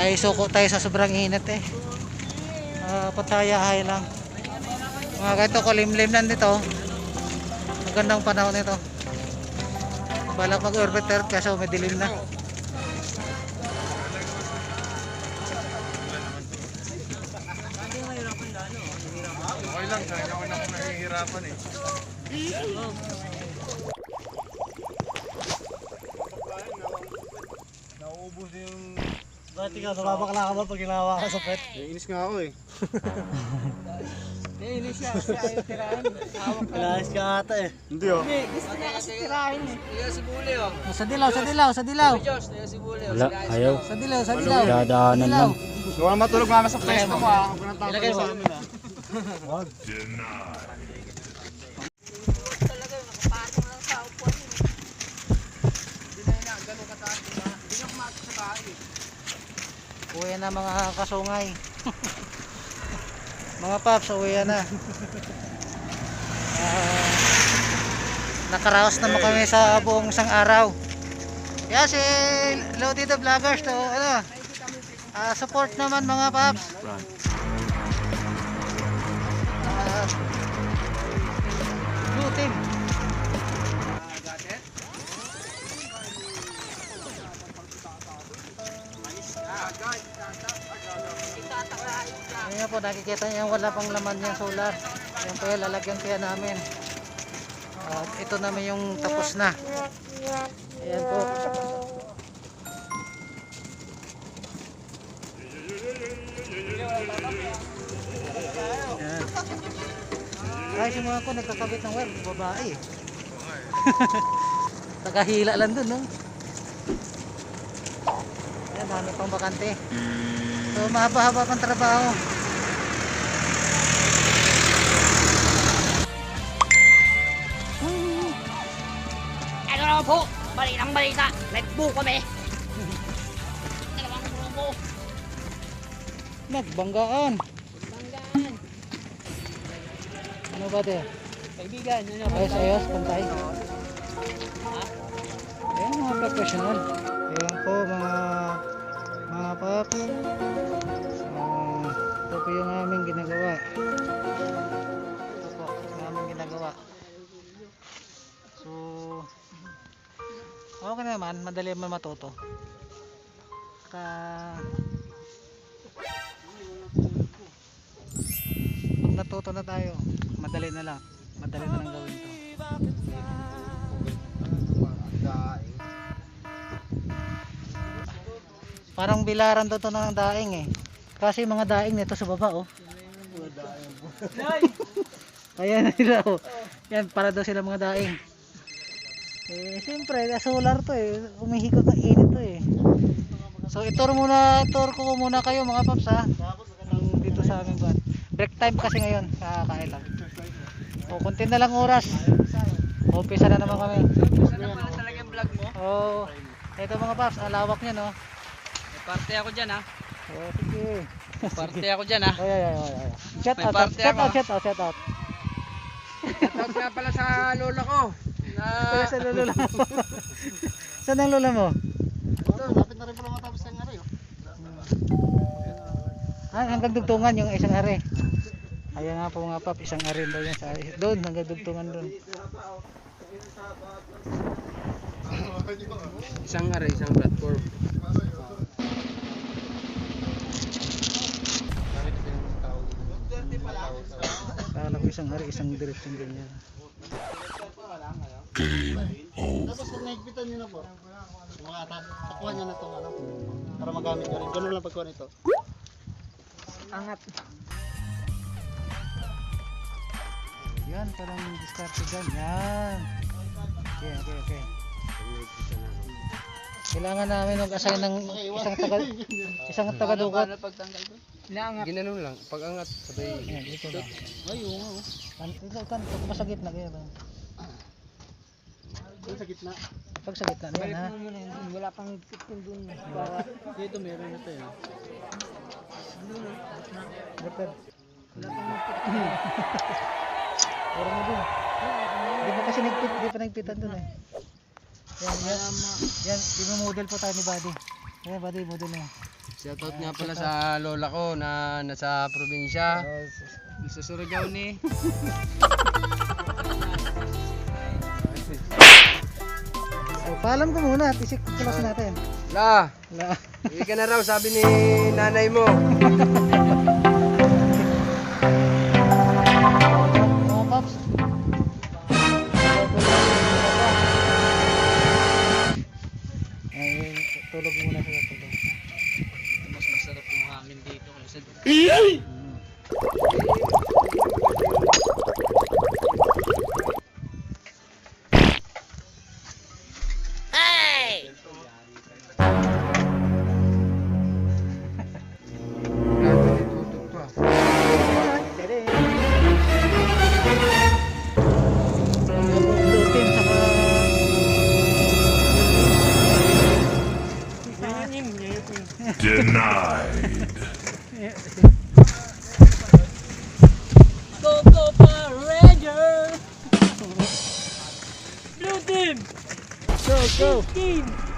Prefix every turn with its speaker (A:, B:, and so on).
A: ay suko tayo sa sobrang init eh. Uh, patayahay lang. Mga ganito kulimlim lang dito. Magandang panahon nito. Balak mag-orbit earth kaso may dilim na.
B: Okay lang, kaya ako na nahihirapan eh. Nauubos yung...
A: Bakit ikaw, nababakla ka ba pag ginawa ka sa pet?
B: Naiinis nga ako eh.
C: Naiinis siya kasi ayaw tirahin. Hawak ka.
A: Ata eh.
B: Hindi oh.
C: Hindi, gusto niya kasi tirahin eh. Kaya si Bule oh.
A: Sa dilaw, sa dilaw, sa dilaw.
C: Diyos, si Bule oh.
D: Wala, ayaw.
A: Sa dilaw, sa dilaw.
D: Dadaanan
A: Dilaw.
D: lang.
B: Gusto ko na matulog mama sa pwesto mo ah. Huwag ko nang tatalo sa amin ah.
A: Wag.
C: Yun. Hindi na ganun kataas? Hindi na kumasok sa bahay eh.
A: Uwi na mga kasungay. mga paps, uwi na. Ah, nakaraos naman kami sa buong isang araw. Kaya si Lodi the Vloggers to, ano, ah, support naman mga paps. Ayan po, nakikita niyo wala pang laman yung solar. Yan po yung lalagyan kaya namin. At ito naman yung tapos na. Ayan po. Ayan. Ay, si mga ko nagkakabit ng wire, babae. Nakahila lang dun, no? Ayan, dami pang bakante. So, mahaba-haba pang trabaho.
E: Naman po? Balitang balita. Nagbo kami. Dalawang grupo.
A: Nagbanggaan.
E: Banggaan.
A: Ano ba de?
C: Kaibigan, ano?
A: Ayos, ayos, pantay. Ayan, mga professional. Ayan po, mga mga paps. Naman, madali naman matuto. Ka pag natuto na tayo, madali na lang. Madali na lang gawin to. Parang bilaran to, to ng daing eh. Kasi mga daing nito sa baba oh. Ayan na sila oh. Yan, para daw sila mga daing. Eh, siyempre, solar to eh. Umihikot ng init to eh. So, itur muna, tour ko muna kayo mga paps ha. Dito sa aming buwan. Break time kasi ngayon, kakakain lang. O, konti na lang oras. Umpisa na naman kami.
C: Gusto na pala talaga yung vlog mo.
A: Oh, ito mga paps, ang lawak niya no.
C: May party ako dyan ha.
A: Oh, sige.
C: Party ako dyan ha.
A: Ay, ay, ay, ay. Shout out, shout out, shout out, shout out.
C: Nga pala sa lola ko. Na...
A: Kaya sa lola mo. Saan ang lola mo?
B: Ito, lapit na rin pala matapos ng araw.
A: Ah, hanggang dugtungan yung isang are. Ayan nga po mga pap, isang are daw yan sa doon, hanggang dugtungan doon.
C: Isang aray, isang platform.
A: Akala ko isang are, isang direksyon ganyan.
B: Tapos kung naigpitan nyo na po, mga takuhan nyo na itong ano, para magamit nyo rin. Ganun lang pagkuhan ito.
C: Angat.
A: Yan, parang discarte dyan. Yan. Okay, okay, okay. Kailangan namin mag-assign ng isang taga isang taga-dukot.
C: Paano pagtanggal ko? Inaangat. Ginanong lang. Pag angat, sabay.
A: Yan, dito na.
B: Ay, oo nga. oh.
A: Kan, ito kan, pag sa gitna kaya ba?
B: Doon sa gitna.
A: Pag sa gitna na yan ha.
C: Wala pang dun. Para... Dito meron na to yun.
A: Dapat. Parang mo dun. Di ba kasi nagpit, di pa nagpitan dun eh. Yan, yan. Yan, i-model po tayo ni Buddy. Ayan, Buddy, model mo.
C: Shoutout nga pala sa lola ko na nasa probinsya. Sa Surigao ni.
A: So, paalam ko muna, isik ko plus natin.
C: La,
A: Wala.
C: hindi ka na raw sabi ni nanay mo.
A: Mga paps. Ay, tulog muna sila tulog.
C: Mas masarap yung hangin dito kaysa
E: 15.